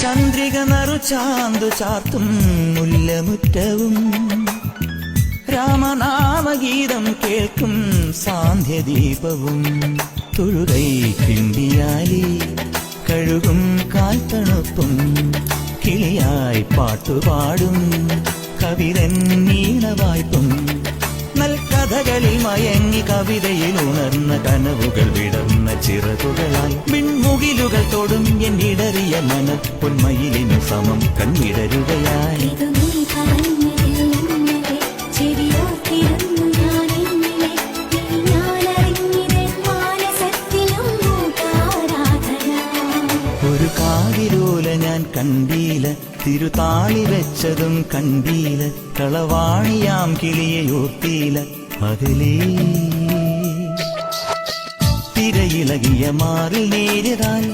ചന്ദ്രിക നറു ചാന്തു ചാർത്തും മുല്ലമുറ്റവും. രാമനാമഗീതം കേൾക്കും സാന്ധ്യദീപവും. തുഴുകൈ കിണ്ടിയാലി കഴുകും കാൽത്തണുപ്പും. കിളിയായി പാട്ടുപാടും കവിതൻ നീളവായ്പും നൽകഥകളിൽ മയങ്ങി കവിതയിൽ ഉണർന്ന കനവുകൾ വിടർന്ന ചിറകുകളായി. മിൺമുകിലുകൾ തൊടും എന്നിടറിയ മന പൊന്മയിലിനു സമം കണ്ണിടരുകയായി. ഒരു കാതിരോല ഞാൻ കണ്ടീല തിരുതാളി വെച്ചതും കണ്ടീല കളവാണിയാം കിളിയോർത്തീല അകലേ திரையிலகிய மாறில் நேரிதாய்